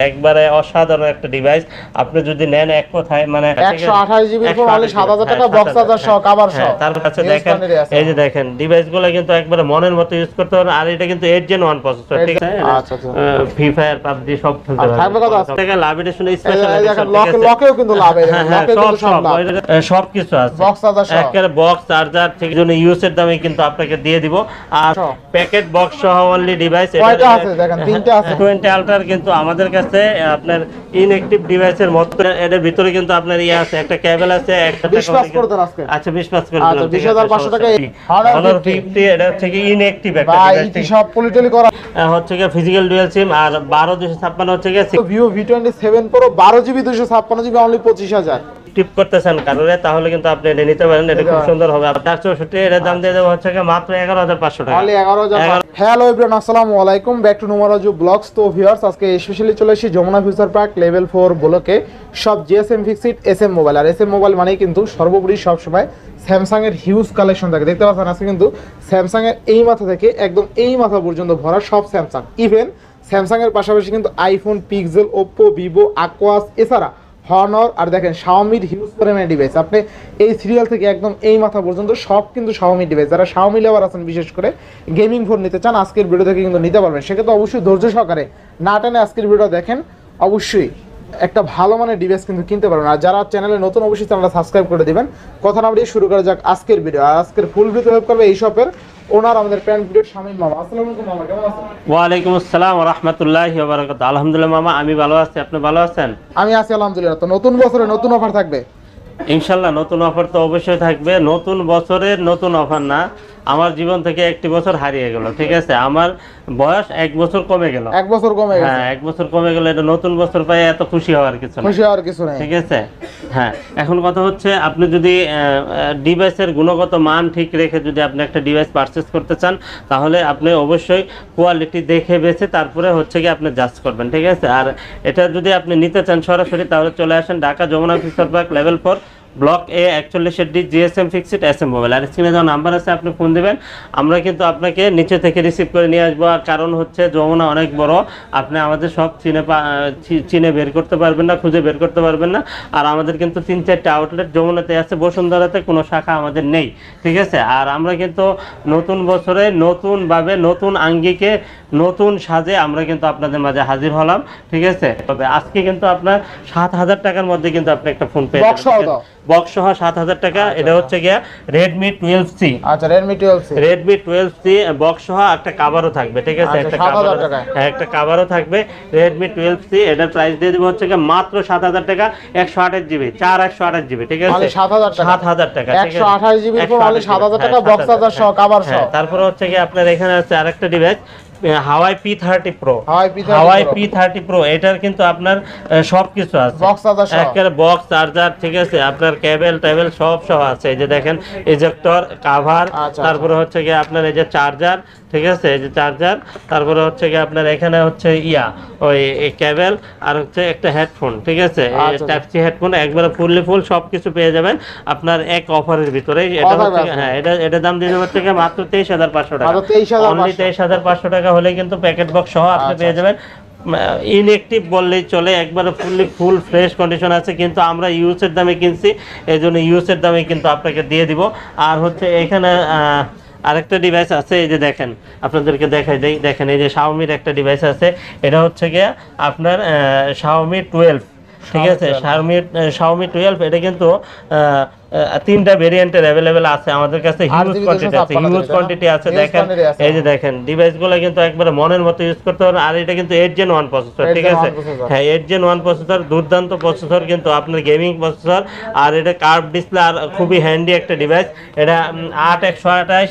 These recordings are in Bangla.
একবারে অসাধারণ একটা ডিভাইস আপনি যদি নেন এক কথায় মানে 128 GB ফোন only 7,000 টাকা, box charger সহ, সহ। হ্যাঁ, তার কাছে দেখেন এই যে দেখেন ডিভাইসগুলো কিন্তু একবারে মনের মতো ইউজ করতে পারেন আর এটা কিন্তু 8 জেন 1 প্রসেসর ঠিক আছে আচ্ছা, আচ্ছা। ফ্রি ফায়ার পাবজি সব খেলতে আর থাকবে কত আছে? থেকে লাভ এডিশন স্পেশাল দেখেন, lock- lock-এও কিন্তু লাভ, দেখেন, হ্যাঁ সব কিন্তু সব সব কিছু আছে Box charger সহ। একেবারে বক্স চার্জার ঠিক জন্য ইউএস এর দামে কিন্তু আপনাকে দিয়ে দিব আর প্যাকেট বক্স সহ অনলি ডিভাইস কয়টা আছে? দেখেন, তিনটে আছে। টোয়েন্টি আলট্রার কিন্তু আমাদের কাছে আপনার ইনঅ্যাক্টিভ ডিভাইসের মতো এর ভিতরে কিন্তু আপনার ইয়ে আছে একটা কেবল আছে একটা 20 পাস করে দেন আজকে। আচ্ছা 20 পাস করে আচ্ছা, দিলাম, 20,500 টাকা 150 50 এটা হচ্ছে কি ইনঅ্যাক্টিভ একটা ডিভাইস ভাই সব পলিটলি করা? হচ্ছে কি ফিজিক্যাল ডুয়াল সিম আর 12256 হচ্ছে কি Vivo V twenty seven Pro বারো জিবি দুশো ছাপ্পান্ন জিবি অনলি পঁচিশ হাজার। টিপ করতেছেন কারোরে তাহলে কিন্তু আপনি এটা নিতে পারেন এটা খুব সুন্দর হবে। আর 464 এর দাম দিয়ে দেবো হচ্ছে মাত্র 11500 টাকা। এগারো হাজার হ্যালো এভরিওয়ান আসসালামু আলাইকুম। ব্যাক টু নোমারাজু ব্লগস তো ভিউয়ার্স আজকে স্পেশালি চলে এসেছি Jamuna Future Park level four ব্লকে সব GSM Fix It S M mobile R S M mobile মানেই কিন্তু সর্বোপরি সবসময় স্যামসাং এর হিউজ কালেকশন থাকে। দেখতে পাচ্ছেন আজকে কিন্তু স্যামসাং এর এই মাথা থেকে একদম এই মাথা পর্যন্ত ভরা সব স্যামসাং ইভেন স্যামসাংয়ের পাশাপাশি কিন্তু iPhone Pixel Oppo Vivo Aquos এছাড়া হর্নর আর দেখেন শাওমির হিউজ পরিমাণে ডিভাইস আপনি এই সিরিয়াল থেকে একদম এই মাথা পর্যন্ত সব কিন্তু শাওমি ডিভাইস যারা শাওমি লাভার আছেন, বিশেষ করে গেমিং ফোন নিতে চান, আজকের ভিডিও থেকে কিন্তু নিতে পারবেন। সেক্ষেত্রে অবশ্যই ধৈর্য সহকারে না টেনে আজকের ভিডিও দেখেন। অবশ্যই একটা ভালো মানের ডিভাইস কিন্তু কিনতে পারবেন। আর যারা চ্যানেলে নতুন, অবশ্যই চ্যানেলটা সাবস্ক্রাইব করে দিবেন। কথা না বাড়িয়ে শুরু করা যাক আজকের ভিডিও আর আজকের ফুল ভিডিও হেল্প করবে এই শপের ওনার আমাদের শামিম মামা। আসসালামু আলাইকুম মামা কেমন আছেন? ওয়ালাইকুম আসসালাম ওয়া রাহমাতুল্লাহি ওয়া বারাকাতুহু। আলহামদুলিল্লাহ মামা আমি ভালো আছি। আপনি ভালো আছেন? আমি আছি আলহামদুলিল্লাহ। তো নতুন বছরে নতুন অফার থাকবে? ইনশাল্লাহ নতুন অফার তো অবশ্যই থাকবে। নতুন বছরের নতুন অফার না। আমার জীবন থেকে একটি বছর হারিয়ে গেল ঠিক আছে? আমার বয়স এক বছর কমে গেল। এক বছর কমে গেছে। হ্যাঁ এক বছর কমে গেল এটা নতুন বছর পাই এত খুশি হওয়ার কিছু খুশি হওয়ার কিছু নেই। ঠিক আছে? হ্যাঁ এখন কথা হচ্ছে আপনি যদি ডিভাইসের গুণগত মান ঠিক রেখে যদি আপনি একটা ডিভাইস পারচেস করতে চান তাহলে আপনি অবশ্যই কোয়ালিটি দেখে বেছে তারপরে হচ্ছে কি আপনি জাজ করবেন ঠিক আছে? আর এটা যদি আপনি নিতে চান সরাসরি তাহলে চলে আসেন Dhaka Jamuna Future Park level four block এ একচল্লিশের D GSM fixed S M mobile আর স্ক্রিনে যখন নাম্বার আছে, আপনি ফোন দেবেন। আমরা কিন্তু আপনাকে নিচে থেকে রিসিভ করে নিয়ে আসব। আর কারণ হচ্ছে, যমুনা অনেক বড়। আপনি আমাদের সব চিনে চিনে বের করতে পারবেন না, খুঁজে বের করতে পারবেন না। আর আমাদের কিন্তু তিন চারটে আউটলেট যমুনাতে আছে। বসুন্ধরাতে কোনো শাখা আমাদের নেই। ঠিক আছে? আর আমরা কিন্তু নতুন বছরে নতুনভাবে নতুন আঙ্গিকে নতুন সাজে আমরা কিন্তু আপনাদের মাঝে হাজির হলাম ঠিক আছে? তবে আজকে কিন্তু আপনার সাত হাজার টাকার মধ্যে কিন্তু আপনি একটা ফোন পেয়ে সহ। বক্স সহ সাত হাজার টাকা এটা হচ্ছে গিয়া রেডমি টুয়েলভ সি আচ্ছা Redmi twelve C Redmi twelve C box সহ একটা কাভারও থাকবে ঠিক আছে? আচ্ছা, একটা 7,000 কাভারও টাকায়। হ্যাঁ একটা কাভারও থাকবে রেডমি টুয়েলভ সি এটার প্রাইস দিয়ে দেবো হচ্ছে গিয়ে মাত্র সাত হাজার টাকা একশো আঠাশ জিবি চার একশো আঠাশ জিবি ঠিক আছে? 7,000 সাত হাজার টাকা। ঠিক আছে? 128 GB ফোন 128 only 7,000 টাকা, হ্যাঁ, 7,000 charger সহ, সহ। হ্যাঁ, তারপরে হচ্ছে গিয়ে আপনার এখানে আছে আরেকটা device Huawei P thirty Pro Huawei P thirty Pro এটার কিন্তু আপনার সব কিছু আছে। বক্স চার্জার ঠিক আছে? আপনার কেবেল টেবেল সব সহ আছে। এই যে দেখেন ইজেক্টর কাভার আচ্ছা, তারপরে হচ্ছে গিয়ে আপনার এই যে চার্জার ঠিক আছে এই যে চার্জার তারপরে হচ্ছে গিয়ে আপনার এখানে হচ্ছে ইয়া ওই কেবল আর হচ্ছে একটা হেডফোন ঠিক আছে? আচ্ছা। টাইপ সি হেডফোন একবারে ফুললি ফুল সব কিছু পেয়ে যাবেন। আপনার এক অফারের ভিতরে এটা হচ্ছে হ্যাঁ এটা এটা দাম দিয়ে দেওয়ার থেকে মাত্র তেইশ হাজার পাঁচশো টাকা। মাত্র 23,500 অনলি তেইশ হাজার পাঁচশো টাকা হলে কিন্তু প্যাকেট বক্স সহ আপনি আচ্ছা, পেয়ে যাবেন। ইনএক্টিভ বললেই চলে একবারে ফুললি ফুল ফ্রেশ কন্ডিশন আছে কিন্তু আমরা ইউএসের দামে কিনছি এই জন্য ইউএসের দামে কিন্তু আপনাকে দিয়ে দিব। আর হচ্ছে এখানে আরেকটা ডিভাইস আছে এই যে দেখেন আপনাদেরকে দেখাই দেই দেখেন এই যে শাওমির একটা ডিভাইস আছে এটা হচ্ছে গিয়ে আপনার শাওমি টুয়েলভ ঠিক আছে? শাওমি শাওমি টুয়েলভ এটা কিন্তু তিনটা ভেরিয়েন্টের অ্যাভেলেবেল আছে। আমাদের কাছে হিউজ কোয়ান্টিটি আছে হিউজ কোয়ান্টিটি আছে। দেখেন এই যে দেখেন ডিভাইসগুলো কিন্তু একবারে মনের মতো ইউজ করতে পারেন আর এটা কিন্তু এইট জেন ওয়ান প্রসেসর ঠিক আছে? হ্যাঁ এইট জেন ওয়ান প্রসেসর দুর্দান্ত প্রসেসর কিন্তু আপনার গেমিং প্রসেসর আর এটা কার্ভ ডিসপ্লে আর খুবই হ্যান্ডি একটা ডিভাইস এটা উম, আট একশো আঠাশ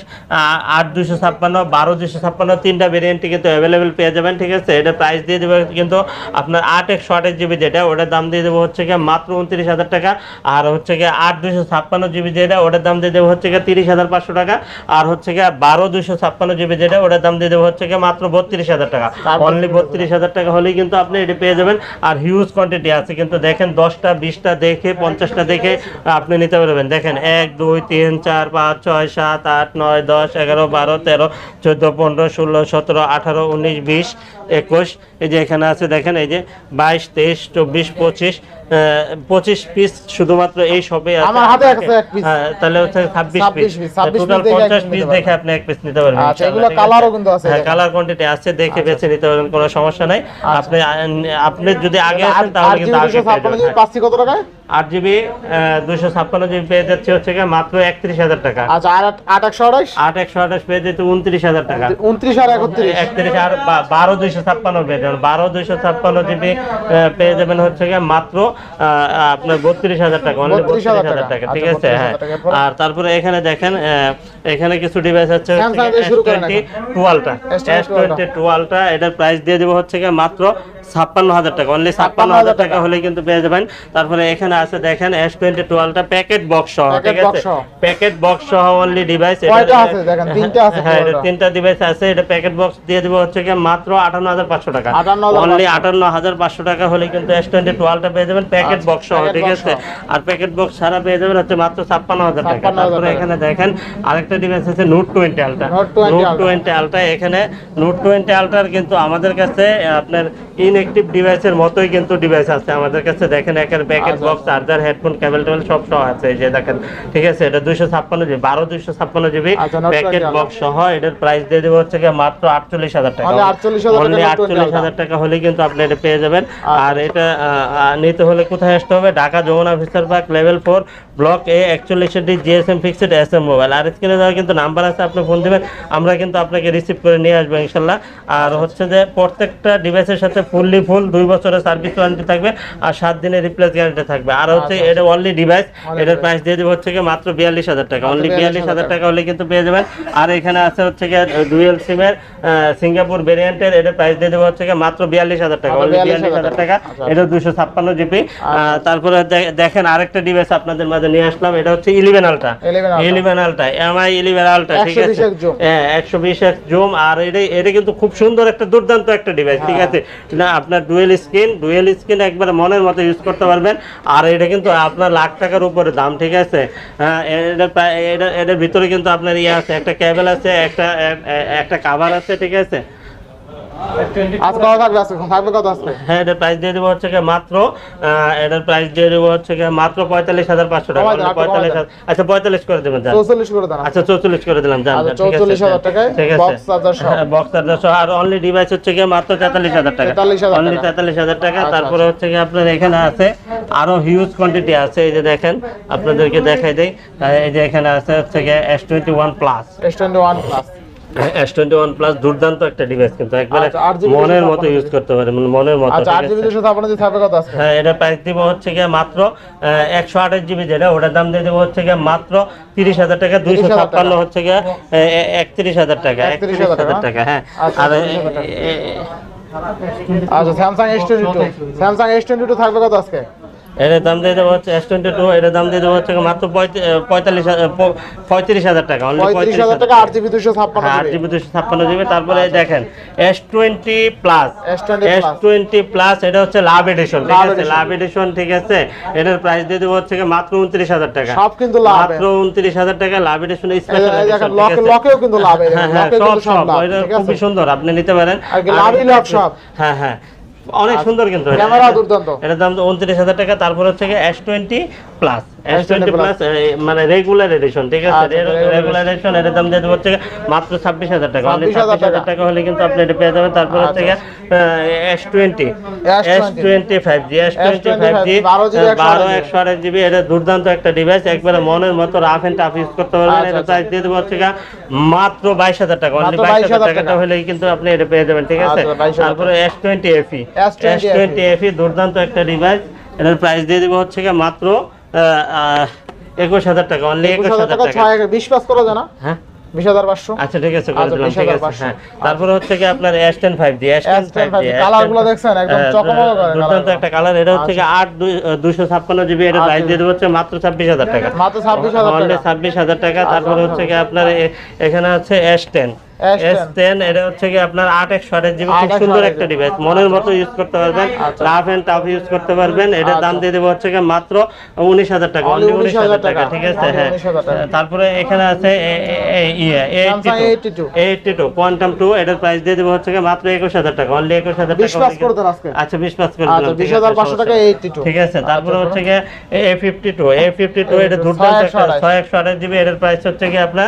আট দুশো ছাপ্পান্ন বারো দুশো ছাপ্পান্ন তিনটা ভেরিয়েন্টে কিন্তু অ্যাভেলেবেল পেয়ে যাবেন ঠিক আছে? এটা প্রাইস দিয়ে দেবে কিন্তু আপনার আট একশো আঠাশ জিবি যেটা ওটার দাম দিয়ে দেবো হচ্ছে গিয়ে মাত্র উনত্রিশ হাজার টাকা। আর হচ্ছে আট দুশো ছাপ্পান্ন জিবি যেটা ওটার দাম দিয়ে দেবো হচ্ছে গিয়ে তিরিশ হাজার পাঁচশো টাকা। আর হচ্ছে গিয়ে বারো দুশো ছাপ্পান্ন জিবি যেটা ওটার দাম দিয়ে দেবো হচ্ছে গিয়ে মাত্র বত্রিশ হাজার টাকা। অনলি বত্রিশ হাজার টাকা হলেই কিন্তু আপনি এটা পেয়ে যাবেন। আর হিউজ কোয়ান্টিটি আছে কিন্তু দেখেন দশটা বিশটা দেখে পঞ্চাশটা দেখে আপনি নিতে পারবেন। দেখেন এক দুই তিন চার পাঁচ ছয় সাত আট নয় দশ এগারো বারো তেরো চোদ্দ পনেরো ষোলো সতেরো আঠারো উনিশ বিশ একুশ। এই যে এখানে আছে দেখেন এই যে বাইশ তেইশ চব্বিশ পঁচিশ পঁচিশ পিস শুধুমাত্র এই সবে আছে। আমার হাতে আছে এক পিস হ্যাঁ, তাহলে হচ্ছে ছাব্বিশ 26 পিস 26 টোটাল পঞ্চাশ পিস দেখে আপনি এক পিস নিতে পারবেন আচ্ছা, এগুলো কালারও কিন্তু আছে, হ্যাঁ কালার কোয়ান্টিটি আছে দেখে বেছে নিতে পারবেন কোনো সমস্যা নাই। আপনি আপনি যদি আগে আসেন তাহলে কিন্তু আগে পাচ্ছি কত টাকায়? আট জিবি দুশো ছাপ্পান্ন জিবি পেয়ে যাচ্ছে হচ্ছে গিয়ে মাত্র একত্রিশ হাজার টাকা। আচ্ছা আট- একশো আঠাশ? আট একশো আঠাশ পেয়ে যেতে উনত্রিশ হাজার টাকা। উনত্রিশ আর একত্রিশ? একত্রিশ আর বারো দুইশো ছাপ্পান্ন পেয়ে যাবেন। বারো দুইশো ছাপ্পান্ন জিবি পেয়ে যাবেন হচ্ছে মাত্র আপনার বত্রিশ হাজার টাকা অনলি বত্রিশ হাজার টাকা। ঠিক আচ্ছা, আছে? হ্যাঁ। 32,000 টাকা। এরপরে? আর তারপরে এখানে দেখেন এখানে কিছু ডিভাইস আছে দিয়ে টোয়েন্টি। টুয়েলভটা এস টোয়েন্টি টুয়েলভটা এটার প্রাইস দিয়ে দেবো হচ্ছে মাত্র ছাপ্পান্ন হাজার টাকা অনলি ছাপ্পান্ন হাজার টাকা হলে কিন্তু পেয়ে যাবেন। তারপরে এখানে আছে দেখেন এস টোয়েন্টি টুয়েলভটা প্যাকেট বক্স সহ ঠিক আছে? প্যাকেট বক্স সহ অনলি ডিভাইস হ্যাঁ এটা তিনটা ডিভাইস আছে এটা প্যাকেট বক্স দিয়ে দেবো হচ্ছে গিয়ে মাত্র আটান্ন হাজার পাঁচশো টাকা। অনলি আটান্ন হাজার পাঁচশো টাকা হলে কিন্তু এস টোয়েন্টি টুয়েলভটা পেয়ে যাবেন প্যাকেট আচ্ছা, বক্স সহ ঠিক আছে? আর প্যাকেট বক্স ছাড়া পেয়ে যাবেন হচ্ছে মাত্র ছাপ্পান্ন হাজার টাকা। তারপরে এখানে দেখেন আরেকটা ডিভাইস আছে Note twenty Ultra Note 20 Note twenty Ultra এখানে নোট টোয়েন্টি আলটার কিন্তু আমাদের কাছে আপনার ইনঅ্যাক্টিভ ডিভাইসের মতোই কিন্তু ডিভাইস আছে। আমাদের কাছে দেখেন একের প্যাকেট আচ্ছা, বক্স চার্জার হেডফোন কেবল টেবল সব সহ আছে। এই যে দেখেন ঠিক আছে? এটা দুইশো ছাপ্পান্ন জিবি বারো দুইশো ছাপ্পান্ন জিবি Note 20 প্যাকেট বক্স সহ। এটার প্রাইস দিয়ে দেবো হচ্ছে মাত্র আটচল্লিশ হাজার টাকা। Only 48,000 টাকা Only Note 20 আটচল্লিশ হাজার টাকা হলে কিন্তু আপনি এটা পেয়ে যাবেন। আচ্ছা। আর এটা নিতে হলে কোথায় আসতে হবে? Dhaka Jamuna Future Park level four block এ একচল্লিশ D GSM fixed S M mobile আর স্ক্রিনে দেওয়া কিন্তু নাম্বার আছে আপনি ফোন দিবেন। আমরা কিন্তু আপনাকে রিসিভ করে নিয়ে আসব ইনশাল্লাহ। আর হচ্ছে যে প্রত্যেকটা ডিভাইসের সাথে ফুললি ফুল দুই বছরের সার্ভিস ওয়ারেন্টি থাকবে আর সাত দিনের রিপ্লেস গ্যারান্টি থাকবে। আর হচ্ছে আচ্ছা, এটা অনলি ডিভাইস এটার প্রাইস দিয়ে দেবো হচ্ছে মাত্র বিয়াল্লিশ হাজার টাকা। অনলি বিয়াল্লিশ হাজার টাকা। হলে কিন্তু পেয়ে যাবেন। আর এখানে আছে হচ্ছে গিয়ে ডুয়েল সিমের সিঙ্গাপুর ভেরিয়েন্টের এটার প্রাইস দিয়ে দেবো হচ্ছে মাত্র বিয়াল্লিশ হাজার টাকা। অনলি বিয়াল্লিশ হাজার টাকা। আচ্ছা। এটা দুশো ছাপ্পান্ন জিবি তারপরে দেখেন আরেকটা ডিভাইস আপনাদের মাঝে নিয়ে আসলাম। এটা হচ্ছে eleven Ultra 11 Ultra। Eleven Ultra Mi eleven Ultra ঠিক আছে? হ্যাঁ একশো বিশ এক জুম আর এটা এটা কিন্তু খুব সুন্দর একটা দুর্দান্ত একটা ডিভাইস ঠিক হ্যাঁ। আছে? না আপনার ডুয়েল স্ক্রিন ডুয়েল স্ক্রিন একবার মনের মতো ইউজ করতে পারবেন। আর এটা কিন্তু আপনার লাখ টাকার উপরে দাম, ঠিক আছে? হ্যাঁ এটা এটা, এটার ভিতরে কিন্তু আপনার ইয়ে আছে, একটা কেবেল আছে, একটা একটা কাভার আছে, ঠিক আছে? আজ কত থাকবে আজকে থাকবে কত আজকে? হ্যাঁ এটার প্রাইস দিয়ে দেবো হচ্ছে মাত্র এটার প্রাইস দিয়ে দেবো হচ্ছে মাত্র পঁয়তাল্লিশ হাজার পাঁচশো টাকা। পঁয়তাল্লিশ আচ্ছা পঁয়তাল্লিশ করে দেবেন চৌচল্লিশ করে দেন আচ্ছা চৌচল্লিশ করে দিলাম যান আচ্ছা, যান, ঠিক আছে, 44,000 টাকায় ঠিক আছে। box charger সহ। হ্যাঁ। আর অনলি ডিভাইস হচ্ছে গিয়ে মাত্র তেতাল্লিশ হাজার টাকা। অনলি তেতাল্লিশ হাজার টাকা। তারপরে হচ্ছে গিয়ে আপনার এখানে আছে আরও হিউজ কোয়ান্টিটি আছে এই যে দেখেন আপনাদেরকে দেখাই আহ, এই যে এখানে আছে হচ্ছে গিয়ে S twenty one Plus S twenty one Plus S twenty one Plus দুর্দান্ত একটা ডিভাইস কিন্তু একবারে আচ্ছা, 8 GB মনের মতো ইউজ করতে পারে মানে মনের মতো আচ্ছা হ্যাঁ এটা প্রাইস দিব হচ্ছে গিয়ে মাত্র একশো আঠাশ জিবি যেটা ওটার দাম দিয়ে দেবো হচ্ছে গিয়ে মাত্র তিরিশ হাজার টাকা দুইশো ছাপ্পান্ন হচ্ছে গিয়ে একত্রিশ হাজার টাকা একত্রিশ 31,000 হাজার টাকা হ্যাঁ। আচ্ছা, আর 30,000 টাকা। এ- এ- আচ্ছা Samsung S twenty two Samsung S twenty two থাকবে কত আজকে? এটার দাম দিয়ে দেবো হচ্ছে এস টোয়েন্টি টু এটার দাম দিয়ে দেবো হচ্ছে মাত্র পঁয়তাল্লিশ পঁয়ত্রিশ হাজার টাকা পঁয়ত্রিশ হাজার টাকা আট জিবি দুশো ছাপ্পান্ন আট জিবি দুশো ছাপ্পান্ন জিবি তারপরে দেখেন S twenty Plus S twenty Plus এটা হচ্ছে লাভ এডিশন ঠিক আছে? লাভ এডিশন ঠিক আছে? এটার প্রাইস দিয়ে দেবো হচ্ছে মাত্র উনত্রিশ হাজার টাকা। সব কিন্তু মাত্র উনত্রিশ হাজার টাকা লাভ এডিশন স্পেশাল লকেও কিন্তু লাভ হ্যাঁ হ্যাঁ সব সব এটা খুবই সুন্দর আপনি নিতে পারেন। হ্যাঁ হ্যাঁ। অনেক সুন্দর কিন্তু এটা। ক্যামেরা দুর্দান্ত এটার দাম উনত্রিশ হাজার টাকা তারপর হচ্ছে S twenty Plus S20 twenty Plus মানে রেগুলার এডিশন ঠিক আছে? আচ্ছা, রেগুলার এডিশন এটার দাম দিয়ে হচ্ছে মাত্র টাকা। অনলি 26,000 ছাব্বিশ হাজার টাকা। হলে কিন্তু আপনি এটা পেয়ে যাবেন। তারপর হচ্ছে গিয়ে S twenty S S20 twenty five G S twenty five G 12 GB, বারো একশো আঠাশ জিবি। এটা দুর্দান্ত একটা ডিভাইস একবারে মনের মতো রাফ এন্ড টাফ ইউজ করতে পারবেন। আচ্ছা, এটা আচ্ছা। প্রাইস দিয়ে দেবো হচ্ছে মাত্র বাইশ হাজার টাকা। অনলি বাইশ হাজার 22,000 টাকাটা টাকা। কিন্তু আপনি এটা পেয়ে যাবেন ঠিক আছে? আচ্ছা, 22,000 তারপরে S twenty FE S20 S twenty FE দুর্দান্ত একটা ডিভাইস এটার প্রাইস দিয়ে দিব হচ্ছে গিয়ে মাত্র একুশ হাজার টাকা অনলি একুশ হাজার টাকা বিশ পাস করা যায় না হ্যাঁ? বিশ হাজার পাঁচশো। আচ্ছা ঠিক আছে আচ্ছা, দিলাম ঠিক আছে হ্যাঁ। তারপরে হচ্ছে কি আপনার S10 5D S10 S10 5D কালারগুলো দেখছেন? একদম হ্যাঁ, চকমক দুর্দান্ত একটা কালার এটা হচ্ছে কি আট দুইশো ছাপ্পান্ন জিবি এটা আচ্ছা। প্রাইস দিয়ে দেবো হচ্ছে মাত্র ছাব্বিশ হাজার টাকা। মাত্র ছাব্বিশ হাজার টাকা। ছাব্বিশ হাজার টাকা তারপরে হচ্ছে কি আপনার এখানে আছে এস টেন S10 এটা হচ্ছে কি আপনার আট একশো আঠাশ জিবি খুব সুন্দর একটা ডিভাইস মনের মতো ইউজ করতে পারবেন আচ্ছা। রাফ এন্ড টাফ ইউজ করতে পারবেন। এটার দাম আচ্ছা। দিয়ে দেবো হচ্ছে কি মাত্র উনিশ হাজার টাকা Only অনলি উনিশ হাজার 19,000 টাকা টাকা। ঠিক আছে? হ্যাঁ। তারপরে এখানে আছে Samsung A82 কোয়ান্টাম টু এটার প্রাইস দিয়ে দেবো হচ্ছে কি মাত্র একুশ হাজার টাকা অনলি একুশ হাজার বিশ পাস করে দেন আজকে। আচ্ছা বিশ পাস করে আচ্ছা দিলাম বিশ ঠিক হাজার আছে, পাঁচশো সমস্যা টাকা ঠিক আছে তারপরে হচ্ছে এটা দুর্দান্ত জিবি এটার প্রাইস হচ্ছে কি আপনার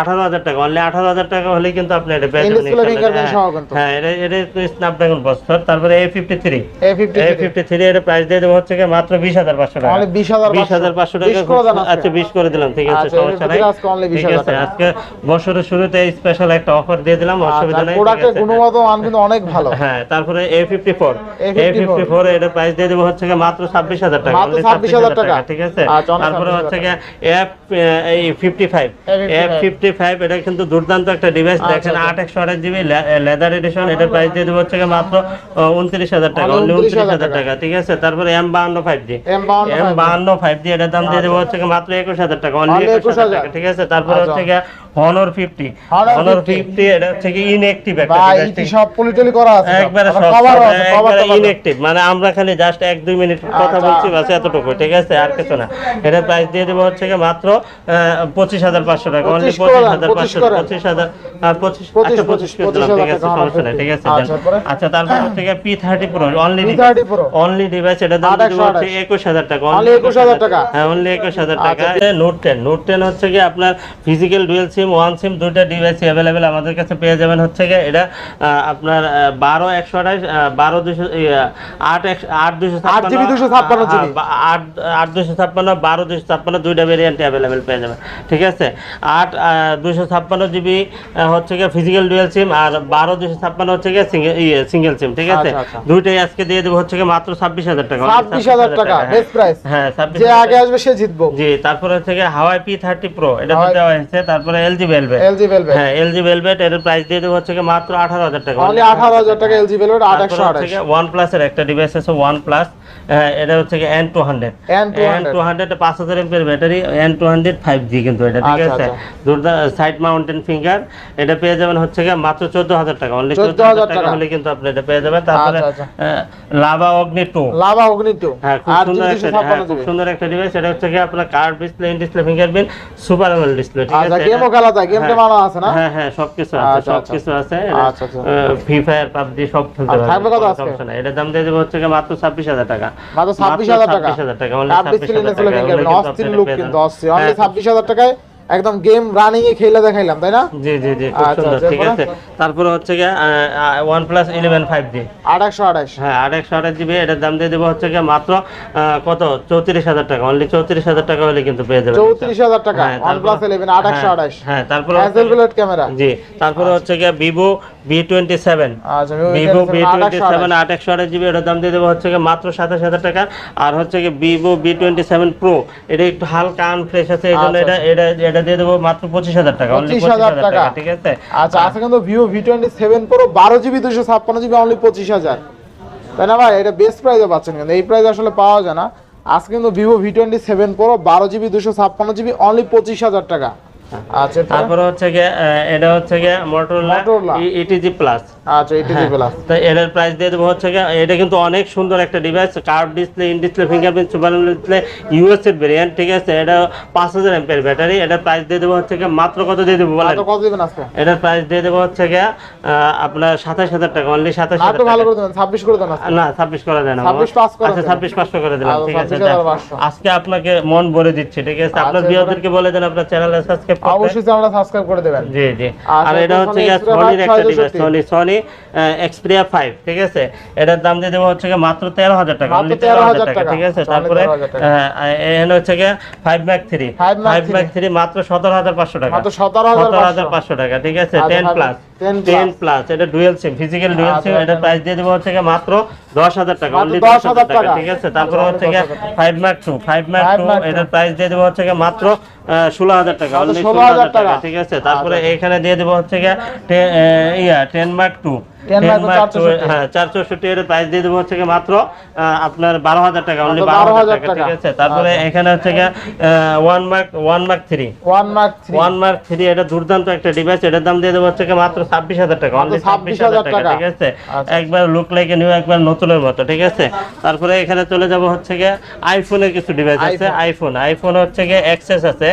আঠারো হাজার টাকা অনলি আঠারো হাজার টাকা হলে কিন্তু আপনি এটা পেয়ে যাবেন হ্যাঁ। হ্যাঁ এটা এটা স্ন্যাপড্রাগন প্রসেসর তারপরে A fifty three A fifty three এর প্রাইস দিয়ে দেবো হচ্ছে মাত্র বিশ হাজার পাঁচশো টাকা। 20,500 বিশ হাজার পাঁচশো। টাকা 20 করে দেন আজকে। আচ্ছা বিশ করে দিলাম ঠিক আছে আচ্ছা, সমস্যা নাই। ঠিক 20,000 আছে। আজকে বছরের শুরুতে স্পেশাল একটা অফার দিয়ে দিলাম অসুবিধা নেই প্রোডাক্টের গুণগত মান কিন্তু অনেক ভালো। হ্যাঁ তারপরে A fifty four A A54 fifty four এটার প্রাইস দিয়ে দেবো হচ্ছে মাত্র ছাব্বিশ হাজার টাকা মাত্র only 26,000 টাকা। ঠিক আছে? আচ্ছা, তারপরে হচ্ছে এফ এই fifty five A55 F fifty five এটা কিন্তু দুর্দান্ত একটা ডিভাইস আচ্ছা, দেখেন আচ্ছা। আট একশো আঠাশ জিবি লেদার এডিশন এটার প্রাইস দিয়ে দেবো হচ্ছে মাত্র উনত্রিশ হাজার টাকা উনত্রিশ 29,000 হাজার টাকা। ঠিক আছে? তারপরে এম বাহান্ন ফাইভ জি এম বাহান্ন ফাইভ জি এটার দাম দিয়ে দেবো হচ্ছে মাত্র একুশ হাজার টাকা অনলি একুশ হাজার 21,000 টাকা ঠিক আছে? তারপরে আচ্ছা। হচ্ছে হনর ফিফটি Honor হনর 50 এটা হচ্ছে কি ইনএক্টিভ একটা ডিভাইস সব পলিটলি করা আছে? একবারে সব আছে, cover তো মানে আমরা খালি জাস্ট এক দুই মিনিট কথা আচ্ছা। বলছি বাস এতটুকু ঠিক আছে? আর কিছু না। এটার প্রাইস দিয়ে দেবো হচ্ছে মাত্র পঁচিশ হাজার পাঁচশো টাকা অনলি 25 করে পঁচিশ হাজার পাঁচশো করেন। পঁচিশ হাজার আর পঁচিশ 25, আচ্ছা পঁচিশ করে দিলাম, 25,000 ঠিক আছে টাকা সমস্যা আমার নেই ঠিক আছে আচ্ছা, দেন। তারপরে? তারপর হচ্ছে P thirty Pro only only device এটা দাম আট দিয়ে একশো দেবো হচ্ছে একুশ হাজার টাকা Only 21,000 টাকা। হ্যাঁ অনলি একুশ হাজার টাকা। নোট টেন নোট টেন হচ্ছে কি আপনার physical dual SIM one SIM দুইটা ডিভাইস অ্যাভেলেবেল আমাদের কাছে পেয়ে যাবেন হচ্ছে কি এটা আপনার বারো একশো আঠাশ বারো দুশো ইয়ে, আট আট দুশো আট GB 256 GB বা- আট আট দুশো ছাপ্পান্ন বারো দুশো ছাপ্পান্ন দুইটা ভেরিয়েন্ট অ্যাভেলেবেল পেয়ে যাবেন ঠিক আছে আট দুশো ছাপ্পান্ন জিবি হচ্ছে গিয়ে ফিজিক্যাল ডুয়েল সিম আর বারো দুশো ছাপ্পান্ন হচ্ছে গিয়ে সিঙ্গেল ইয়ে সিঙ্গেল সিম ঠিক আছে? আচ্ছা, আচ্ছা। দুইটাই আজকে দিয়ে দেবো হচ্ছে গিয়ে মাত্র ছাব্বিশ হাজার টাকা ছাব্বিশ হাজার টাকা হ্যাঁ। বেস্ট প্রাইস হ্যাঁ ছাব্বিশ যে আগে আসবে সে জিতবো। জি তারপরে হচ্ছে গিয়ে হাওয়াই পি থার্টি প্রো এটা তো দেওয়া হয়েছে তারপরে এলজি ভেলভেট এলজি ভেলভেট হ্যাঁ এলজি ভেলভেট এর প্রাইস দিয়ে দেবো হচ্ছে গিয়ে মাত্র আঠারো হাজার টাকা অনলি আঠারো হাজার টাকা এলজি ভেলভেট আট একশো আঠাশ। ওয়ান প্লাসের একটা ডিভাইস আছে ওয়ান প্লাস এটা হচ্ছে কি N two hundred N N200 two hundred পাঁচ হাজার এমপের battery N two hundred five G কিন্তু এটা ঠিক আচ্ছা, আছে। দুর্দা সাইড মাউন্টেন ফিঙ্গার এটা পেয়ে যাবেন হচ্ছে কি মাত্র চোদ্দ হাজার টাকা। অনলি চোদ্দ 14,000 হাজার টাকা। হলে কিন্তু আপনি এটা পেয়ে যাবেন। তারপরে আচ্ছা, লাভা অগ্নি টু। লাভা অগ্নি টু। হ্যাঁ খুব সুন্দর একটা হ্যাঁ, খুব সুন্দর একটা ডিভাইস এটা হচ্ছে কি আপনার curved display in display fingerprint super AMOLED display ঠিক আছে? আচ্ছা গেমও খেলা যায় গেম হ্যাঁ। টেমানো আছে না? হ্যাঁ হ্যাঁ সবকিছু আছে আচ্ছা, আচ্ছা। সবকিছু আছে। আচ্ছা, আচ্ছা। ফ্রি ফায়ার পাবজি সব খেলতে পারবেন থাকবে কত? সমস্যা নাই। এটার দাম দিয়ে দেবো হচ্ছে কি মাত্র ছাব্বিশ হাজার টাকা। মাত্র ছাব্বিশ হাজার টাকা। ছাব্বিশ হাজার টাকা only কাপ 26,000 টাকা, অস্থির লুক কিন্তু অস্থির অনলি হ্যাঁ, ছাব্বিশ হাজার টাকায় একদম গেম রানিং এ খেলে দেখাইলাম তাই না? জি জি জি খুব আচ্ছা, সুন্দর আচ্ছা, ঠিক আছে। তারপরে হচ্ছে ফাইভ জি আট একশো আঠাশ হ্যাঁ আট একশো আঠাশ জিবি এটার দাম দিয়ে দেবো হচ্ছে গিয়ে মাত্র কত? চৌত্রিশ হাজার টাকা। অনলি চৌত্রিশ হাজার টাকা হলে কিন্তু পেয়ে যাবেন। চৌত্রিশ হাজার টাকা। ইলেভেন আট একশো হ্যাঁ, আঠাশ তারপরে হ্যাজেল ব্লেড ক্যামেরা জি তারপরে হচ্ছে আচ্ছা ভিভো বি আট টোয়েন্টি সেভেন আট একশো আঠাশ জিবি এটার দাম দিয়ে দেবো হচ্ছে গিয়ে মাত্র সাতাশ হাজার টাকা। আর হচ্ছে বি টোয়েন্টি সেভেন প্রো এটা একটু হালকা আনফ্রেশ আছে এই জন্য আচ্ছা, এটা এটা এটা দিয়ে দেবো মাত্র পঁচিশ হাজার টাকা পঁচিশ হাজার টাকা। ঠিক আছে? আচ্ছা আছে কিন্তু Vivo V twenty seven Pro বারো জিবি দুশো ছাপ্পান্ন জিবি অনলি পঁচিশ হাজার। তাই না ভাই? এটা বেস্ট প্রাইসে পাচ্ছেন কিন্তু। এই প্রাইস আসলে পাওয়া যায় না। আজকে কিন্তু Vivo V twenty seven Pro বারো জিবি দুশো ছাপ্পান্ন জিবি অনলি পঁচিশ হাজার টাকা। আচ্ছা? তারপরে হচ্ছে গিয়ে এটা হচ্ছে গিয়ে মোটরোলা ইটিজি প্লাস আচ্ছা এইটি জি প্লাস তো এটার প্রাইস দিয়ে দেবো হচ্ছে গিয়ে এটা কিন্তু অনেক সুন্দর একটা device curve display in display fingerprint super display US এর ভেরিয়েন্ট ঠিক আছে? এটা পাঁচ হাজার এমপের ব্যাটারি এটার প্রাইস দিয়ে দেবো হচ্ছে গিয়ে মাত্র কত দিয়ে দেবো বলেন? কত দিবেন আজকে? এটার প্রাইস দিয়ে দেবো হচ্ছে গিয়ে আপনার সাতাশ হাজার টাকা অনলি সাতাশ না হাজার ভালো করে দেবেন ছাব্বিশ করে দেন না ছাব্বিশ করে দেন 26 পাঁচ করে আচ্ছা দেন। ছাব্বিশ পাঁচশো করে দিলাম আচ্ছা, ঠিক আছে আজকে আপনাকে মন ভরে দিচ্ছে ঠিক আছে? আপনার আচ্ছা, বিয়দেরকে বলে দেন আপনার চ্যানেলে সাবস্ক্রাইব করতে। অবশ্যই চ্যানেলটা সাবস্ক্রাইব করে দেবেন। জি জি। আর আর এটা হচ্ছে গিয়ে সনির একটা device Sony Sony Xperia five ঠিক আছে? এটার দাম দিয়ে দেবো হচ্ছে গিয়ে মাত্র তেরো হাজার টাকা মাত্র only 13,000 13,000 টাকা। ঠিক আছে? আচ্ছা, তারপরে 13,000। এখানে হচ্ছে গিয়ে five Mark three 5 Mark five 3 Mark three মাত্র সতেরো হাজার পাঁচশো টাকা। মাত্র সতেরো হাজার সতেরো হাজার পাঁচশো। পাঁচশো টাকা ঠিক আছে? আচ্ছা, টেন ভালো। প্লাস 10 প্লাস এটা dual SIM physical dual SIM এটা প্রাইস দিয়ে দেব হচ্ছে মাত্র 10000 টাকা অনলি 10000 টাকা ঠিক আছে? তারপর হচ্ছে 5 মার্ক 2 5 মার্ক 2 এটা প্রাইস দিয়ে দেব হচ্ছে মাত্র 16000 টাকা অনলি 16000 টাকা ঠিক আছে? তারপরে এখানে দিয়ে দেব হচ্ছে ইয়া 10 মার্ক 2 হ্যাঁ চার এর প্রাইস দিয়ে দেবো হচ্ছে মাত্র আপনার বারো হাজার টাকা অনলি বারো হাজার টাকা ঠিক আছে? তারপরে আচ্ছা। এখানে হচ্ছে one Mark one Mark three one Mark one Mark three এটা দুর্দান্ত একটা ডিভাইস এটার দাম দিয়ে দেবো হচ্ছে মাত্র ছাব্বিশ হাজার টাকা অনলি ছাব্বিশ হাজার টাকা টাকা। ঠিক আছে। একবার লুক লাইক নিউ একবার নতুনের মতো ঠিক আছে? তারপরে এখানে চলে যাব হচ্ছে গিয়ে আইফোনের কিছু ডিভাইস আছে আইফোন আইফোন হচ্ছে গিয়ে এক্সেস আছে।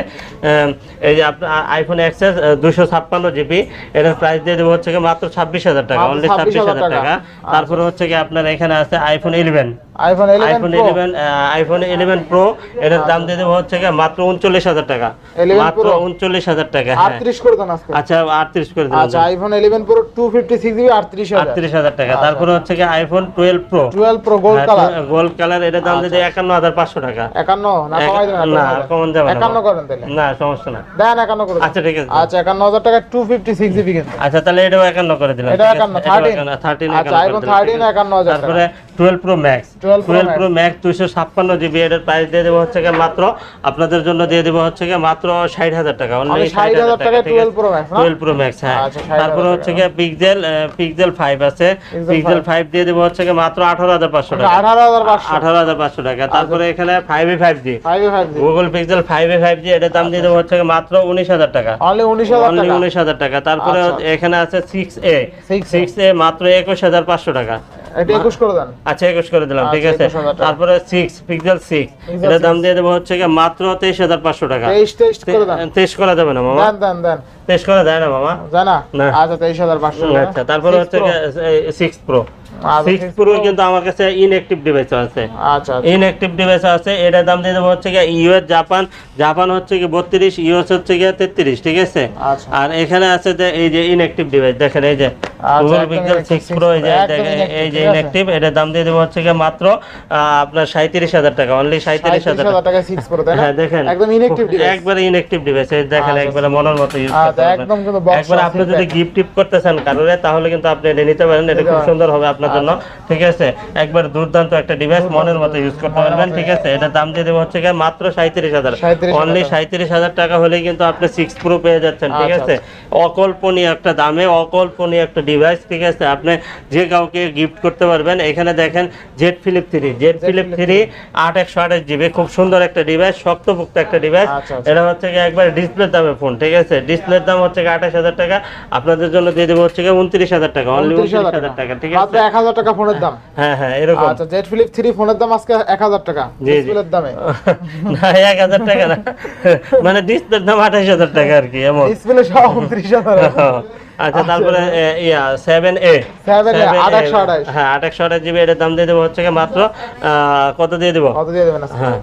এই যে আপনার আইফোন এক্সেস দুশো ছাপ্পান্ন জিবি এটার প্রাইস দিয়ে দেবো হচ্ছে মাত্র ছাব্বিশ হাজার টাকা অনলি ছাব্বিশ হাজার টাকা। তারপরে হচ্ছে কি আপনার এখানে আছে iPhone eleven iPhone eleven iPhone eleven iPhone eleven Pro এটার দাম দিয়ে দেবো হচ্ছে মাত্র উনচল্লিশ হাজার টাকা। মাত্র Pro? উনচল্লিশ হাজার টাকা হ্যাঁ। আটত্রিশ করে দেন আজকে। আচ্ছা আটত্রিশ করে দিলাম আচ্ছা iPhone eleven Pro two fifty six GB আটত্রিশ হাজার। আটত্রিশ হাজার টাকা। তারপরে হচ্ছে কি iPhone twelve Pro twelve Pro gold colour gold colour এটার দাম দিয়ে একান্ন হাজার পাঁচশো টাকা। একান্ন না কমাই দেবেন না কমন যাবে না। একান্ন করেন তাহলে। না সমস্যা না। দেন একান্ন করে আচ্ছা ঠিক আছে। আচ্ছা একান্ন হাজার টাকা টু ফিফটি সিক্স জিবি কিন্তু আচ্ছা তাহলে এটাও একান্ন করে দিলাম এটা একান্ন, 13 থার্টিন আচ্ছা, iPhone 13 একান্ন হাজার টাকা। তারপরে twelve Pro Max 12 twelve Pro Max দুইশো ছাপ্পান্ন জিবি এটার প্রাইস দিয়ে দেবো হচ্ছে গিয়ে মাত্র আপনাদের জন্য দিয়ে দেবো হচ্ছে গিয়ে মাত্র ষাট হাজার টাকা অনলি ষাট 60,000 হাজার টাকা টাকায় ঠিক আছে? 12 Pro Max, না? টুয়েলভ প্রো ম্যাক্স হ্যাঁ। আচ্ছা, 60,000 তারপরে হচ্ছে গিয়ে পিক্সেল পিক্সেল ফাইভ আছে। পিক্সেল ফাইভ দিয়ে দেবো হচ্ছে গিয়ে মাত্র আঠারো হাজার পাঁচশো টাকা। আঠারো হাজার পাঁচশো। টাকা। তারপরে এখানে five A five G Google Pixel five A five G এটার দাম দিয়ে দেবো হচ্ছে গিয়ে মাত্র উনিশ হাজার টাকা। অনলি উনিশ হাজার টাকা। তারপরে আচ্ছা। এখানে আছে সিক্স এ 6A সিক্স এ মাত্র একুশ হাজার পাঁচশো টাকা। এটা একুশ করে দেন। আচ্ছা একুশ করে দিলাম ঠিক আচ্ছা, আছে তারপরে সিক্স পিক্সেল সিক্স এটার দাম দিয়ে দেবো হচ্ছে মাত্র তেইশ হাজার পাঁচশো টাকা। তেইশ করে যাবে না মামা? তেইশ করা যায় না মামা? জানা। আচ্ছা তেইশ হাজার পাঁচশো। আচ্ছা তারপরে হচ্ছে সিক্স প্রো সিক্স 6 প্রো কিন্তু আমার কাছে ইনঅ্যাক্টিভ ডিভাইস আছে। আচ্ছা ইনঅ্যাক্টিভ ডিভাইস আছে এটার দাম দিয়ে দেবো হচ্ছে গিয়ে ইউএস জাপান জাপান হচ্ছে কি বত্রিশ ইউএস হচ্ছে গিয়ে তেত্রিশ ঠিক আছে? আচ্ছা। আর এখানে আছে যে এই যে ইনঅ্যাক্টিভ ডিভাইস দেখেন এই যে গুগল পিক্সেল সিক্স 6 প্রো এই যে দেখেন, এই যে ঠিক আছে। ইনঅ্যাক্টিভ এটার দাম দিয়ে দেবো হচ্ছে গিয়ে মাত্র আপনার সাঁত্রিশ হাজার টাকা অনলি সাঁত্রিশ হাজার টাকা। সিক্স করে হ্যাঁ দেখেন। একদম একবারে ইনঅ্যাক্টিভ ডিভাইস দেখেন আচ্ছা, একবারে মনের মতো ইউজ আচ্ছা, করতে একদম কিন্তু একবার আপনি যদি গিফট টিপ করতে চান কারোরে তাহলে কিন্তু আপনি এটা নিতে পারেন এটা খুব সুন্দর হবে আপনার জন্য। ঠিক আছে? একবার দুর্দান্ত একটা ডিভাইস মনের মতো ইউজ করতে পারবেন ঠিক আছে? এটা দাম দিয়ে দেবো হচ্ছে মাত্র সাঁত্রিশ হাজার। 37,000 অনলি সাঁত্রিশ হাজার টাকা হলেই কিন্তু আপনি সিক্স প্রো পেয়ে যাচ্ছেন ঠিক আচ্ছা, আছে? অকল্পনীয় একটা দামে অকল্পনীয় একটা ডিভাইস ঠিক আছে? আপনি যে কাউকে গিফট করতে পারবেন এখানে দেখেন Z Flip three Z Flip three আট একশো আঠাশ জিবি খুব সুন্দর একটা ডিভাইস শক্তপোক্ত একটা ডিভাইস আচ্ছা, আচ্ছা। এটা হচ্ছে একবার ডিসপ্লের দামে ফোন ঠিক আছে? ডিসপ্লের দাম হচ্ছে আঠাশ হাজার টাকা। আপনাদের জন্য দিয়ে দেবো হচ্ছে উনত্রিশ হাজার টাকা অনলি উনত্রিশ হাজার টাকা। ঠিক আছে? হাজার টাকা ফোনের দাম। হ্যাঁ হ্যাঁ এরকম। আচ্ছা জেড ফ্লিপ থ্রি ফোনের দাম আজকে এক হাজার টাকা। ডিসপ্লের দামে। না এক হাজার টাকা না। মানে ডিসপ্লের দাম আঠাশ হাজার টাকা আর কি এমন। ডিসপ্লে সহ উনত্রিশ হাজার। আচ্ছা তারপরে ইয়া সেভেন এ 7A, 828 হ্যাঁ আট একশো আঠাশ জিবি এটার দাম দিয়ে দেবো হচ্ছে মাত্র কত দিয়ে দেবো? কত দিয়ে দেবেন হ্যাঁ।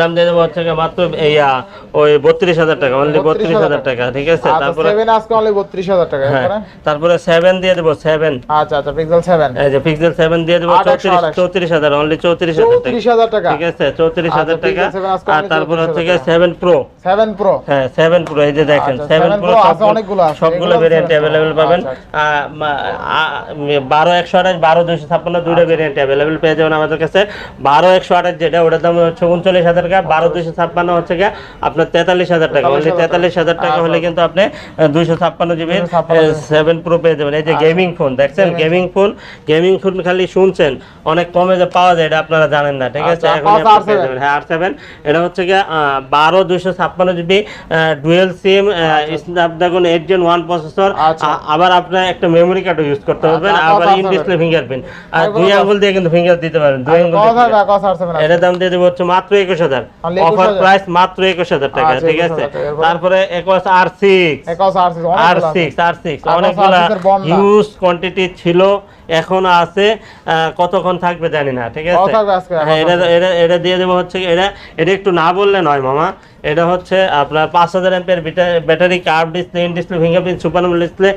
দাম দিয়ে দেবো হচ্ছে গিয়ে মাত্র ইয়া ওই বত্রিশ হাজার টাকা অনলি বত্রিশ হাজার টাকা। ঠিক আছে? আচ্ছা তারপরে আজকে অনলি বত্রিশ হাজার টাকা হ্যাঁ তারপরে? সেভেন দিয়ে দেবো সেভেন আচ্ছা আচ্ছা পিক্সেল সেভেন এই যে পিক্সেল সেভেন দিয়ে দেবো চৌত্রিশ চৌত্রিশ হাজার অনলি চৌত্রিশ হাজার টাকা। চৌত্রিশ হাজার টাকা। ঠিক আছে? চৌত্রিশ হাজার টাকা Pixel 7 আজকে আর only তারপর হচ্ছে গিয়ে সেভেন প্রো সেভেন প্রো হ্যাঁ সেভেন প্রো এই যে দেখেন সেভেন 7 প্রো অনেকগুলো সবগুলো ভেরিয়েন্ট অ্যাভেলেবেল পাবেন। বারো একশো আঠাশ বারো দুইশো ছাপ্পান্ন দুইটা ভেরিয়েন্ট অ্যাভেলেবেল পেয়ে যাবেন আমাদের কাছে। বারো একশো আঠাশ যেটা ওটার দাম হচ্ছে উনচল্লিশ হাজার টাকা বারো দুইশো ছাপ্পান্ন হচ্ছে গিয়ে আপনার তেতাল্লিশ হাজার টাকা। অনলি তেতাল্লিশ হাজার টাকা হলে কিন্তু আপনি দুইশো ছাপ্পান্ন জিবি সেভেন প্রো পেয়ে যাবেন। এই যে গেমিং ফোন দেখছেন? গেমিং ফোন গেমিং ফোন খালি শুনছেন অনেক কমে যে পাওয়া যায় এটা আপনারা জানেন না ঠিক আছে? আচ্ছা, এখন পেয়ে যাবেন। হ্যাঁ আর সেভেন এটা হচ্ছে গিয়ে বারো দুইশো ছাপ্পান্ন GB dual SIM Snapdragon eight Gen one processor আচ্ছা। আবার আপনার একটা মেমোরি কার্ডও ইউজ করতে পারবেন আচ্ছা, আবার ইন ডিসপ্লে ফিঙ্গারপ্রিন্ট আর দুই আঙ্গুল দিয়ে কিন্তু ফিঙ্গার দিতে পারেন দুই আঙ্গুল কথা দাম দিয়ে দেবো হচ্ছে মাত্র একুশ হাজার। অফার প্রাইস মাত্র একুশ হাজার টাকা আচ্ছা, ঠিক আছে? তারপরে একস আর সিক্স কস আর সিক্স আর সিক্স অনেকগুলা R6 হিউজ কোয়ান্টিটি ছিল এখনও আছে কতক্ষণ থাকবে জানি না ঠিক আছে? হ্যাঁ, এটা এটা এটা দিয়ে দেবো হচ্ছে এটা এটা একটু না বললে নয় মামা এটা হচ্ছে আপনার পাঁচ হাজার এমপের battery curve display in display fingerprint super display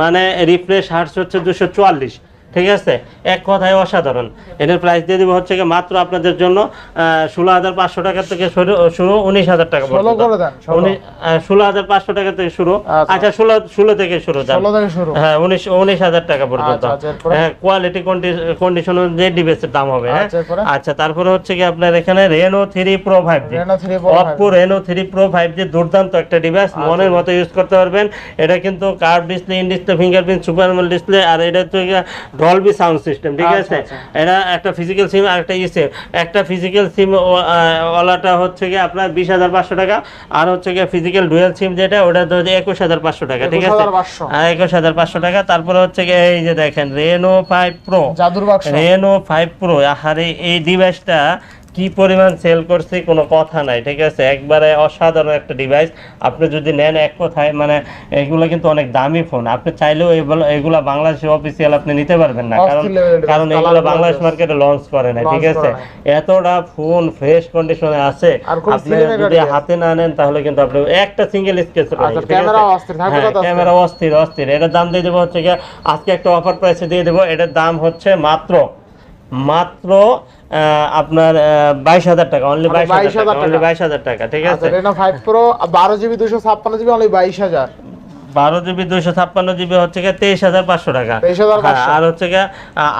মানে রিফ্রেশ হার্টস হচ্ছে দুশো চুয়াল্লিশ। ঠিক আছে? এক কথায় অসাধারণ। এটার প্রাইস দিয়ে দিব হচ্ছে মাত্র আপনাদের জন্য ষোলো হাজার পাঁচশো টাকা থেকে শুরু উনিশ হাজার টাকা ষোলো হাজার পাঁচশো টাকা থেকে শুরু। আচ্ছা। আচ্ছা ষোলো ষোলো থেকে শুরু হ্যাঁ উনিশ উনিশ হাজার টাকা পর্যন্ত। আচ্ছা, আচ্ছা, এরপরে? হ্যাঁ কোয়ালিটি কন্ডিশন অনুযায়ী ডিভাইসের দাম হবে হ্যাঁ? আচ্ছা, আচ্ছা তারপরে হচ্ছে কি আপনার এখানে Reno three Pro five G Oppo Reno three Pro five G দুর্দান্ত একটা ডিভাইস আচ্ছা। মনের মতো ইউজ করতে পারবেন। এটা কিন্তু curve display in display fingerprint super AMOLED display আর এটা হচ্ছে ডলবি সাউন্ড সিস্টেম ঠিক আচ্ছা, আছে? আচ্ছা। এটা একটা ফিজিক্যাল সিম আর একটা ইসে একটা ফিজিক্যাল সিম ওয়ালাটা হচ্ছে কি আপনার বিশ হাজার পাঁচশো টাকা আর হচ্ছে গিয়ে ফিজিক্যাল ডুয়েল সিম যেটা ওটা একুশ হাজার পাঁচশো টাকা ঠিক আছে? 21,500 একুশ হাজার পাঁচশো টাকা তারপরে হচ্ছে গিয়ে এই যে দেখেন রেনো ফাইভ প্রো জাদুর বাক্স। রেনো ফাইভ প্রো আহারে এই ডিভাইসটা কি পরিমাণ সেল করছে কোনো কথা নাই ঠিক আছে? একবারে অসাধারণ একটা ডিভাইস আপনি যদি নেন এক কথায় মানে এগুলো কিন্তু অনেক দামি ফোন আপনি চাইলেও এগুলো বাংলাদেশে অফিসিয়াল আপনি নিতে পারবেন না। কারণ কারণ এগুলো বাংলাদেশ মার্কেটে লঞ্চ করে না ঠিক আছে? এতটা ফোন ফ্রেশ কন্ডিশনে আছে। আপনি যদি হাতে না নেন তাহলে কিন্তু আপনি একটা সিঙ্গেল স্কেচ? ক্যামেরা অস্থির অস্থির? এটার দাম দিয়ে দেবো হচ্ছে আজকে একটা অফার প্রাইসে দিয়ে দেবো। এটার দাম হচ্ছে মাত্র মাত্র আপনার বাইশ হাজার টাকা অনলি মানে বাইশ হাজার 22,000 টাকা। ঠিক আচ্ছা আছে? রেনো ফাইভ প্রো বারো জিবি দুশো ছাপ্পান্ন জিবি অনলি বাইশ হাজার। বারো জিবি দুইশো ছাপ্পান্ন জিবি হচ্ছে গিয়ে তেইশ হাজার পাঁচশো টাকা। 23,500 হ্যাঁ, আর হচ্ছে গিয়ে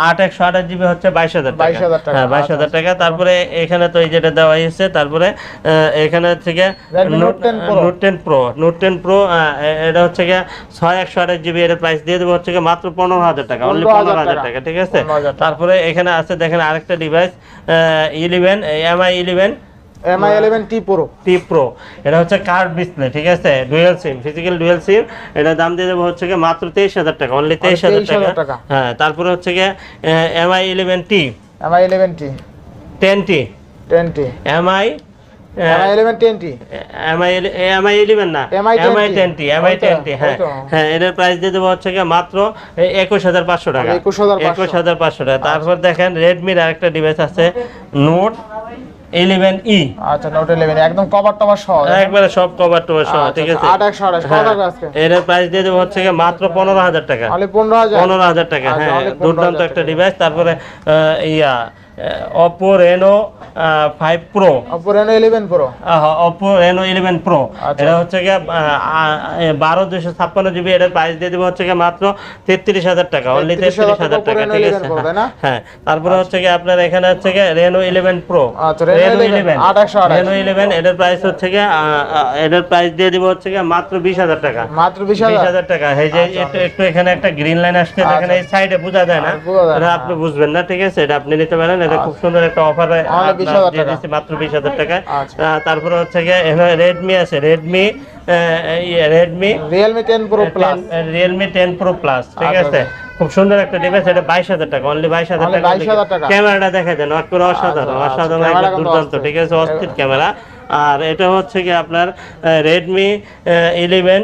আট একশো আঠাশ জিবি হচ্ছে বাইশ হাজার টাকা। 22,000 টাকা, হ্যাঁ বাইশ আচ্ছা, হাজার টাকা তারপরে এখানে তো এই যেটা দেওয়া হয়েছে তারপরে এখানে হচ্ছে গিয়ে Redmi Note 10 Pro। Note ten Pro Note ten Pro এটা হচ্ছে গিয়ে ছয় একশো আঠাশ জিবি এর প্রাইস দিয়ে দেবো হচ্ছে গিয়ে মাত্র পনেরো হাজার টাকা অনলি 15,000 পনেরো হাজার টাকা। টাকা ঠিক আছে? তারপরে এখানে আছে দেখেন আরেকটা device eleven Mi eleven Mi eleven T Pro T Pro এটা হচ্ছে কার্ড ডিসপ্লে ঠিক আছে dual SIM physical dual SIM এটা দাম দিয়ে দেবো হচ্ছে মাত্র তেইশ হাজার টাকা অনলি তেইশ হাজার 23,000 টাকা। হ্যাঁ তারপরে হচ্ছে না MI 10T Mi ten T Mi ওইটা, টেন টি হ্যাঁ হ্যাঁ এটার প্রাইস দিয়ে দেবো হচ্ছে গিয়ে মাত্র একুশ হাজার পাঁচশো টাকা 21,500 একুশ হাজার পাঁচশো টাকা তারপর দেখেন রেডমির আরেকটা ডিভাইস আছে নোট ইলেভেন ই। আচ্ছা নোট ইলেভেন একদম কভার টভার সহ একবারে সব কভার টভার সহ আচ্ছা, ঠিক আছে? একশো আঠাশ কত হ্যাঁ, টাকা আজকে? এর প্রাইস দিয়ে দেবো হচ্ছে গিয়ে মাত্র পনেরো হাজার টাকা। অনলি পনেরো হাজার। পনেরো হাজার টাকা আচ্ছা, হ্যাঁ দুর্দান্ত একটা ডিভাইস তারপরে ইয়া Oppo Reno five Pro Oppo Reno eleven Pro Oppo Reno eleven Pro আচ্ছা। এটা হচ্ছে গিয়ে বারো দুশো ছাপ্পান্ন জিবি এটার প্রাইস দিয়ে দেবো হচ্ছে গিয়ে মাত্র তেত্রিশ হাজার টাকা অনলি 33,000 তেত্রিশ হাজার টাকা ঠিক আছে? 11 Pro? হ্যাঁ তারপরে হচ্ছে গিয়ে আপনার এখানে হচ্ছে গিয়ে রেনো ইলেভেন প্রো আচ্ছা, Reno 11, 828 রেনো ইলেভেন এটার প্রাইস হচ্ছে গিয়ে আহ, আহ, এটার প্রাইস দিয়ে দিব হচ্ছে গিয়ে মাত্র বিশ হাজার টাকা। মাত্র বিশ হাজার। টাকা। এই যে একটু একটু এখানে একটা গ্রিন লাইন আসছে দেখেন এই সাইডে বোঝা যায় না। আচ্ছা, এটা না, আপনি বুঝবেন না ঠিক আছে? এটা আপনি নিতে পারেন এটা খুব সুন্দর একটা অফারে Only 20,000 টাকা। মাত্র বিশ হাজার টাকায় আচ্ছা। তারপরে হচ্ছে গিয়ে রেডমি আছে। Redmi Redmi Realme ten pro plus Realme ten pro plus ঠিক আচ্ছা, আছে? খুব সুন্দর একটা ডিভাইস এটা বাইশ হাজার টাকা অনলি বাইশ হাজার টাকা। ক্যামেরাটা দেখা যায় না একবার অসাধারণ আচ্ছা, আচ্ছা, অসাধারণ কিন্তু দুর্দান্ত ঠিক আছে? অস্থির ক্যামেরা। আর এটা হচ্ছে কি আপনার Redmi eleven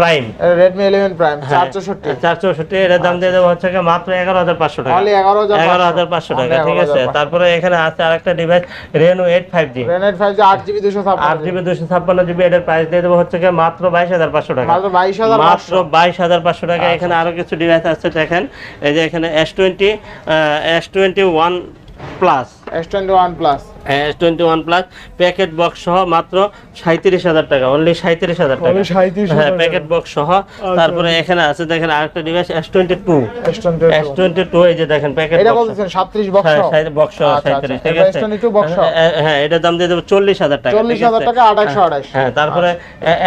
prime Redmi eleven prime হ্যাঁ, চৌষট্টি চার দাম দিয়ে দেবো হচ্ছে মাত্র এগারো হাজার পাঁচশো টাকা। Only 11,500 এগারো হাজার পাঁচশো টাকা ঠিক আছে? তারপরে এখানে আছে আরেকটা device Reno eight five G রেনেট five G আট জিবি দুশো আট জিবি দুশো ছাপ্পান্ন জিবি এটার প্রাইস দিয়ে দেবো হচ্ছে মাত্র বাইশ হাজার পাঁচশো টাকা। মাত্র বাইশ হাজার মাত্র বাইশ হাজার পাঁচশো টাকা। এখানে আরও কিছু ডিভাইস আছে দেখেন। এই যে এখানে S twenty S twenty one plus S twenty one plus S twenty plus packet box সহ মাত্র সাঁত্রিশ হাজার টাকা অনলি সাঁত্রিশ হাজার টাকা। Only 37,000 হ্যাঁ প্যাকেট বক্স সহ তারপরে এখানে আছে দেখেন আরেকটা device S twenty two S twenty S twenty two এই যে দেখেন প্যাকেট এটা বক্স বলতেছেন সাতত্রিশ বক্স হ্যাঁ বক্স আচ্ছা, আচ্ছা। সাঁত্রিশ ঠিক আছে? S22 box সহ। হ্যাঁ, হ্যাঁ এটার দাম দিয়ে দেবো চল্লিশ হাজার টাকা চল্লিশ ঠিক হাজার আছে? টাকা আট একশো আঠাশ হ্যাঁ তারপরে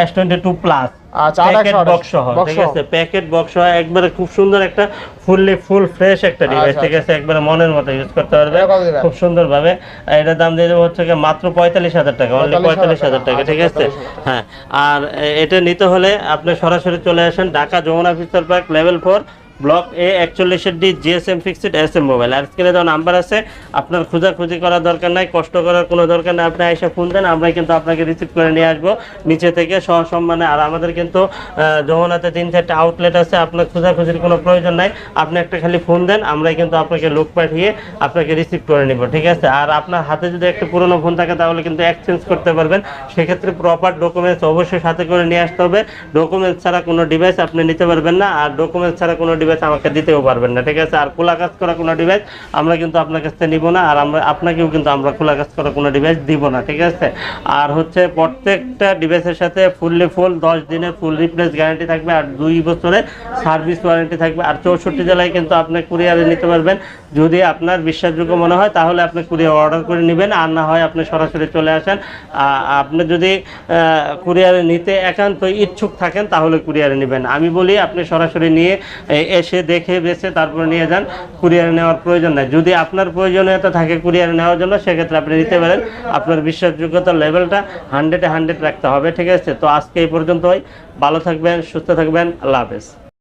এস টোয়েন্টি টু প্লাস আচ্ছা, প্যাকেট বক্স সহ ঠিক আছে? প্যাকেট বক্স সহ একবারে খুব সুন্দর একটা ফুললি ফুল ফ্রেশ একটা ডিভাইস আচ্ছা, ঠিক আছে? একবারে মনের মতো ইউজ করতে পারবে। এটা? খুব সুন্দর ভাবে এটার দাম দিয়ে দেবো হচ্ছে মাত্র পঁয়তাল্লিশ হাজার টাকা অনলি পঁয়তাল্লিশ হাজার টাকা আচ্ছা, ঠিক আছে? হ্যাঁ আর এটা নিতে হলে আপনি সরাসরি চলে আসেন Dhaka Jamuna Future Park level four block A একচল্লিশের D GSM fixed S M mobile আর স্ক্রিনে দেওয়া নাম্বার আছে, আপনার খোঁজাখুঁজি করার দরকার নাই, কষ্ট করার কোনো দরকার নেই। আপনি এসে ফোন দেন আমরা কিন্তু আপনাকে রিসিভ করে নিয়ে আসব। নিচে থেকে সহ সম্মানে আর আমাদের কিন্তু যমুনাতে তিন চারটে আউটলেট আছে, আপনার খোঁজাখুঁজির কোনো প্রয়োজন নাই। আপনি একটা খালি ফোন দেন, আমরাই কিন্তু আপনাকে লোক পাঠিয়ে আপনাকে রিসিভ করে নিব, ঠিক আছে? আর আপনার হাতে যদি একটা পুরনো ফোন থাকে, তাহলে কিন্তু এক্সচেঞ্জ করতে পারবেন। সেক্ষেত্রে প্রপার ডকুমেন্টস অবশ্যই সাথে করে নিয়ে আসতে হবে। ডকুমেন্টস ছাড়া কোনো ডিভাইস আপনি নিতে পারবেন না। আর ডকুমেন্টস ছাড়া কোনো ডিভাইস আমাকে দিতেও পারবেন না, ঠিক আছে? আর খোলা কাজ করা কোনো ডিভাইস আমরা কিন্তু আপনার কাছ থেকে নিব না, আর আমরা, আপনাকেও কিন্তু আমরা খোলা কাজ করা কোনো ডিভাইস দিব না, ঠিক আছে? আর হচ্ছে প্রত্যেকটা ডিভাইসের সাথে ফুললি ফুল দশ দিনের ফুল রিপ্লেস গ্যারান্টি থাকবে, আর দুই বছরের সার্ভিস ওয়ারেন্টি থাকবে, আর চৌষট্টি জেলায় কিন্তু আপনি কুরিয়ারে নিতে পারবেন। যদি আপনার বিশ্বাসযোগ্য মনে হয়, তাহলে আপনি কুরিয়ার অর্ডার করে নেবেন, আর না হয় আপনি সরাসরি চলে আসেন। আপনি যদি কুরিয়ারে নিতে একান্ত ইচ্ছুক থাকেন, তাহলে কুরিয়ারে নেবেন। আমি বলি, আপনি সরাসরি নিয়ে এসে দেখে বেছে তারপর নিয়ে যান, কুরিয়ার নেওয়ার প্রয়োজন নাই। যদি আপনার প্রয়োজনীয়তা থাকে কুরিয়ার নেওয়ার জন্য, সেক্ষেত্রে আপনি নিতে পারেন। আপনার বিশ্বাসযোগ্যতার লেভেলটা হান্ড্রেডে হান্ড্রেড রাখতে হবে, ঠিক আছে? তো আজকে এই পর্যন্তই। ভালো থাকবেন, সুস্থ থাকবেন, আল্লাহ হাফেজ।